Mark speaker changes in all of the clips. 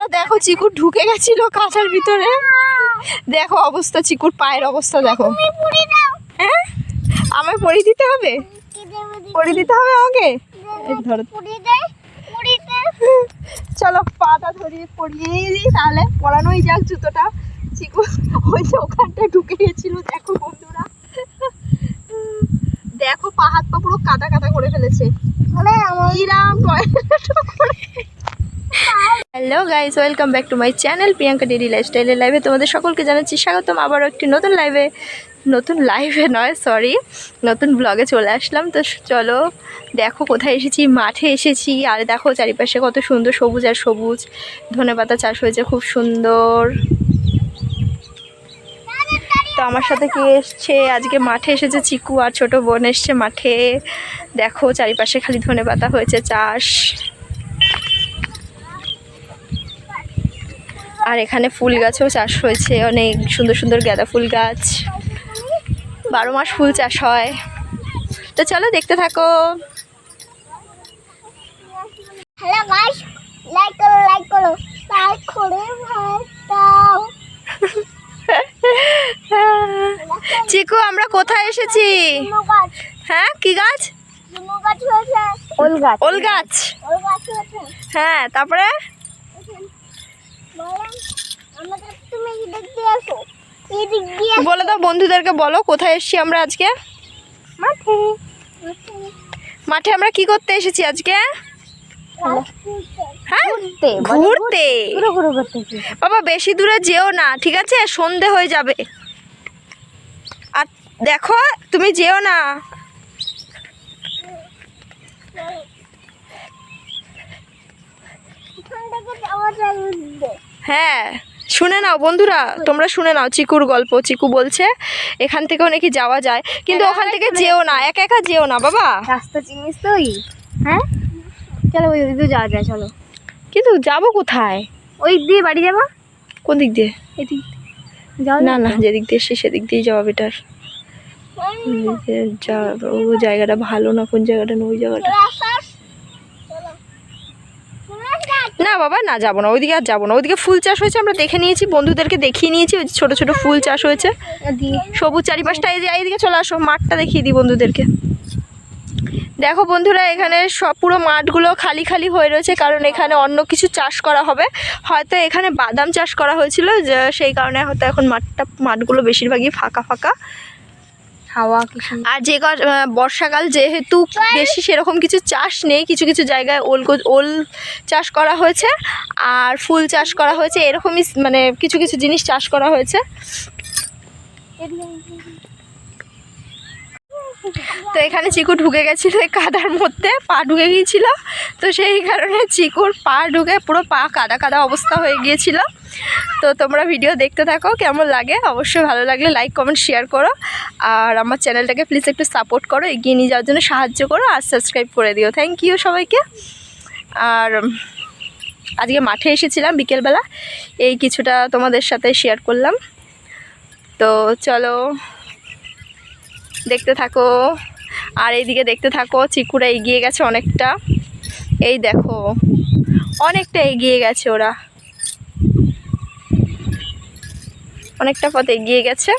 Speaker 1: দেখো চিকুর ঢুকে গেছিল কাঁচার ভিতরে। দেখো অবস্থা চিকুর পায়ের অবস্থা দেখো। হ্যাঁ? আমায় পরি দিতে হবে? পরি দিতে হবে আমাকে? ধরো। চলো পাটা ধরিয়ে পরিয়ে দিই তাহলে পরানোই যাক জুতোটা। চিকু ওই যে ওখানটায় ঢুকে গেছিল দেখো বন্ধুরা। দেখো পা হাত পা পুরো কাদা কাদা করে ফেলেছে। ইরাম hello guys welcome back to my channel Priyanka diary লাইফস্টাইলের লাইভে তোমাদের সকলকে জানাচ্ছি স্বাগতম। আবারও একটি নতুন লাইভে নতুন লাইভে নয় সরি নতুন ব্লগে চলে আসলাম। তো চলো, দেখো কোথায় এসেছি, মাঠে এসেছি। আর দেখো চারিপাশে কত সুন্দর সবুজ আর সবুজ। ধনেপাতা চাষ হয়েছে, খুব সুন্দর। তো আমার সাথে কে এসছে? আজকে মাঠে এসেছে চিকু আর ছোট বোন এসছে মাঠে। দেখো চারিপাশে খালি ধনেপাতা হয়েছে চাষ। আর এখানে ফুল গাছও চাষ হয়েছে অনেক সুন্দর সুন্দর গাঁদা ফুল গাছ। বারো মাস ফুল চাষ হয়। তো চলো দেখতে থাকো।
Speaker 2: হ্যালো গাইস লাইক করো লাইক করো। লাইক করে দাও
Speaker 1: চিকু আমরা কোথায় এসেছি? হ্যাঁ কি গাছ?
Speaker 2: গাছ ওল গাছ।
Speaker 1: ওল হ্যাঁ তারপরে
Speaker 2: বলেন আমাদের তুমি এদিক দিয়ে আসো এদিক দিয়ে
Speaker 1: বলে দাও বন্ধুদেরকে বলো কোথায় এসেছি আমরা আজকে?
Speaker 2: মাঠে।
Speaker 1: আমরা কি করতে এসেছি আজকে? হ্যাঁ?
Speaker 2: ঘুরতে
Speaker 1: ঘুরতে।
Speaker 2: ঘুরে ঘুরে করতেছি
Speaker 1: বাবা বেশি দূরে যেও না ঠিক আছে? সন্ধে হয়ে যাবে। আর দেখো তুমি যেও না।
Speaker 2: এখান থেকে যাওয়া যায় উঠবে
Speaker 1: হ্যাঁ শুনে নাও বন্ধুরা তোমরা শুনে নাও চিকুর গল্প চিকু বলছে এখান থেকেও নাকি যাওয়া যায় কিন্তু ওখান থেকে যেও না একা একা যেও না বাবা।
Speaker 2: রাস্তা চিনিস তো হ্যাঁ? চলো ওই দিয়ে যাওয়া যায় চলো।
Speaker 1: কিন্তু যাব কোথায়?
Speaker 2: ওই দিয়ে বাড়ি যাবা?
Speaker 1: কোন দিক দিয়ে?
Speaker 2: এদিক যাও
Speaker 1: না না যেদিক দিয়ে এসছি সেদিক দিয়েই যাওয়া বেটার জায়গাটা ভালো না কোন জায়গাটা না ওই জায়গাটা। না বাবা, না যাব না, ওইদিকে আর যাব না। ওইদিকে ফুল চাষ হয়েছে, আমরা দেখে নিয়েছি, বন্ধুদেরকে দেখিয়ে নিয়েছি, ওই ছোটো ছোটো ফুল চাষ হয়েছে। সবুজ চারিপাশটা, এই যে এইদিকে চলে আসো, মাঠটা দেখিয়ে দিই বন্ধুদেরকে। দেখো বন্ধুরা, এখানে সব পুরো মাঠগুলো খালি খালি হয়ে রয়েছে, কারণ এখানে অন্য কিছু চাষ করা হবে। হয়তো এখানে বাদাম চাষ করা হয়েছিল, যে, সেই কারণে হয়তো এখন মাঠটা, মাঠগুলো বেশিরভাগই ফাঁকা ফাঁকা।
Speaker 2: হাওয়া কিছু
Speaker 1: আর যে বর্ষাকাল যেহেতু বেশি সেরকম কিছু চাষ নেই কিছু কিছু জায়গায় ওল ওল চাষ করা হয়েছে আর ফুল চাষ করা হয়েছে এরকমই মানে কিছু কিছু জিনিস চাষ করা হয়েছে। তো এখানে চিকু ঢুকে গেছিল, এই কাদার মধ্যে পা ঢুকে গিয়েছিল। তো সেই কারণে চিকুর পা ঢুকে পুরো পা কাদা কাদা অবস্থা হয়ে গিয়েছিল। তো তোমরা ভিডিও দেখতে থাকো, কেমন লাগে? অবশ্যই ভালো লাগলে লাইক কমেন্ট শেয়ার করো। আর আমার চ্যানেলটাকে প্লিজ একটু সাপোর্ট করো, এগিয়ে নিয়ে যাওয়ার জন্য সাহায্য করো আর সাবস্ক্রাইব করে দিও। থ্যাংক ইউ সবাইকে। আর আজকে মাঠে এসেছিলাম বিকেলবেলা, এই কিছুটা তোমাদের সাথে শেয়ার করলাম। তো চলো। দেখতে থাকো। আর এইদিকে দেখতে থাকো, চিকুরা এগিয়ে গেছে অনেকটা। এই দেখো, অনেকটা এগিয়ে গেছে ওরা। অনেকটা পথ এগিয়ে গেছে।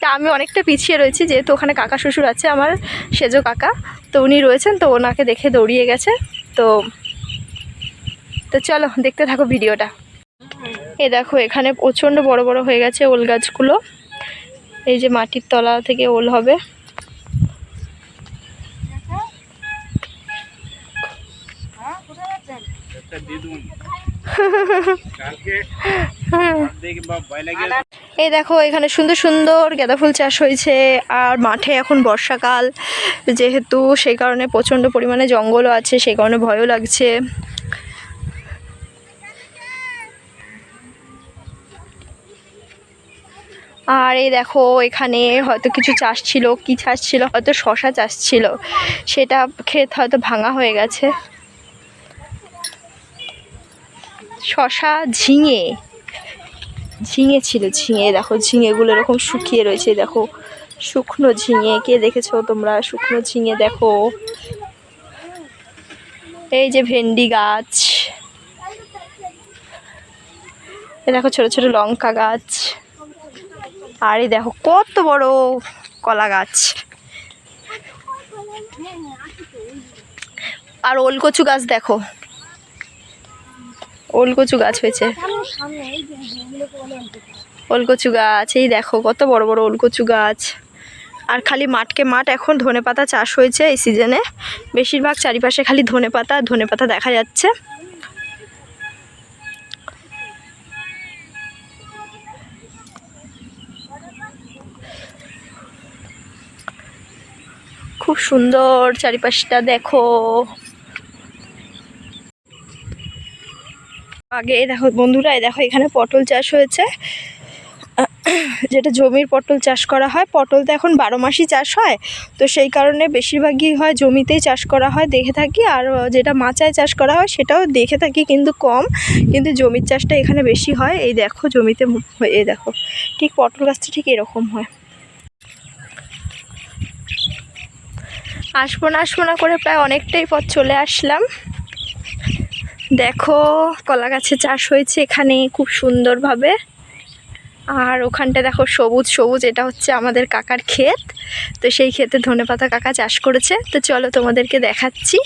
Speaker 1: তা আমি অনেকটা পিছিয়ে রয়েছি, যেহেতু ওখানে কাকা শ্বশুর আছে, আমার সেজো কাকা। তো উনি রয়েছেন, তো ওনাকে দেখে দৌড়িয়ে গেছে। তো তো চলো, দেখতে থাকো ভিডিওটা। এই দেখো, এখানে প্রচণ্ড বড় বড় হয়ে গেছে ওল গাছগুলো। এই যে মাটির তলা থেকে ওল হবে। এই দেখো এখানে সুন্দর সুন্দর গাঁদা ফুল চাষ হয়েছে আর মাঠে এখন বর্ষাকাল। যেহেতু সেই কারণে প্রচণ্ড পরিমাণে জঙ্গলও আছে সেই কারণে ভয়ও লাগছে। আর এই দেখো, এখানে হয়তো কিছু চাষ ছিল, কি চাষ ছিল? হয়তো শশা চাষ ছিল। সেটা ক্ষেত হয়তো ভাঙা হয়ে গেছে। শশা ঝিঙে। ঝিঙে ছিল, ঝিঙে। দেখো, ঝিঙেগুলো এরকম শুকিয়ে রয়েছে। দেখো, শুকনো ঝিঙে। কে দেখেছ তোমরা? শুকনো ঝিঙে দেখো। এই যে ভেন্ডি গাছ। দেখো, ছোট ছোট লঙ্কা গাছ। আর এই দেখো কত বড় কলা গাছ। আর ওলকচু গাছ দেখো। ওলকচু গাছ হয়েছে। ওলকচু গাছ, এই দেখো কত বড় বড় ওলকচু গাছ। আর খালি মাঠকে মাঠ, এখন ধনেপাতা চাষ হয়েছে এই সিজনে বেশিরভাগ চারিপাশে খালি ধনেপাতা ধনেপাতা দেখা যাচ্ছে। খুব সুন্দর চারিপাশটা দেখো। আগে দেখো বন্ধুরা দেখো এখানে পটল চাষ হয়েছে। যেটা জমির পটল চাষ করা হয়, পটল তো এখন বারো মাসই চাষ হয়। তো সেই কারণে বেশিরভাগই হয় জমিতেই চাষ করা হয়, দেখে থাকি। আর যেটা মাচায় চাষ করা হয়, সেটাও দেখে থাকি কিন্তু কম। কিন্তু জমির চাষটা এখানে বেশি হয়। এই দেখো জমিতে, এই দেখো, ঠিক পটল গাছটা ঠিক এরকম হয়। আসব না আসব না করে প্রায় অনেকটাই পথ চলে আসলাম। দেখো কলা গাছে চাষ হয়েছে এখানে খুব সুন্দরভাবে। আর ওখানটা দেখো সবুজ সবুজ, এটা হচ্ছে আমাদের কাকার ক্ষেত। তো সেই ক্ষেতে ধনেপাতা কাকা চাষ করেছে। তো চলো তোমাদেরকে দেখাচ্ছি।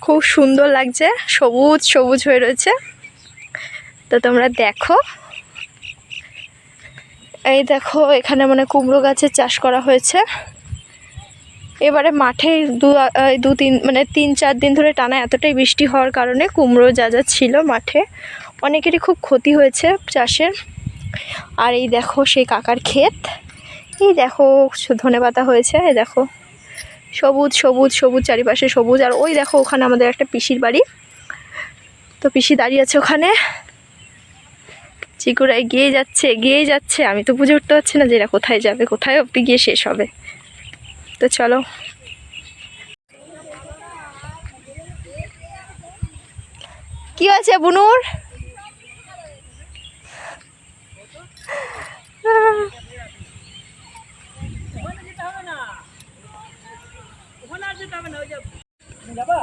Speaker 1: খুব সুন্দর লাগছে, সবুজ সবুজ হয়ে রয়েছে। তো তোমরা দেখো। এই দেখো, এখানে মানে কুমড়ো গাছের চাষ করা হয়েছে। এবারে মাঠে দু দু তিন মানে তিন, চার দিন ধরে টানা এতটাই বৃষ্টি হওয়ার কারণে কুমড়ো যা যা ছিল মাঠে, অনেকেরই খুব ক্ষতি হয়েছে চাষের আর এই দেখো সেই কাকার ক্ষেত, এই দেখো ধনে পাতা হয়েছে, এই দেখো। সবুজ সবুজ সবুজ চারিপাশে সবুজ, আর ওই দেখো ওখানে আমাদের একটা পিসির বাড়ি। তো পিসি দাঁড়িয়ে আছে ওখানে। চিকুরা এগিয়ে যাচ্ছে এগিয়েই যাচ্ছে, আমি তো বুঝে উঠতে পারছি না যে এরা কোথায় যাবে, কোথায় অব্দি গিয়ে শেষ হবে। তো চলো। কি হয়েছে বুনুর?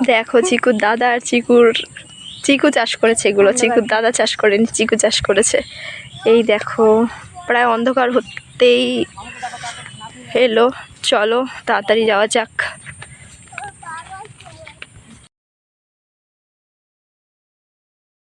Speaker 1: দেখো চিকুর দাদা আর চিকুর, চিকু চাষ করেছে এগুলো। চিকুর দাদা চাষ করেনি, চিকু চাষ করেছে। এই দেখো, প্রায় অন্ধকার হতেই এলো। চলো তাড়াতাড়ি যাওয়া যাক।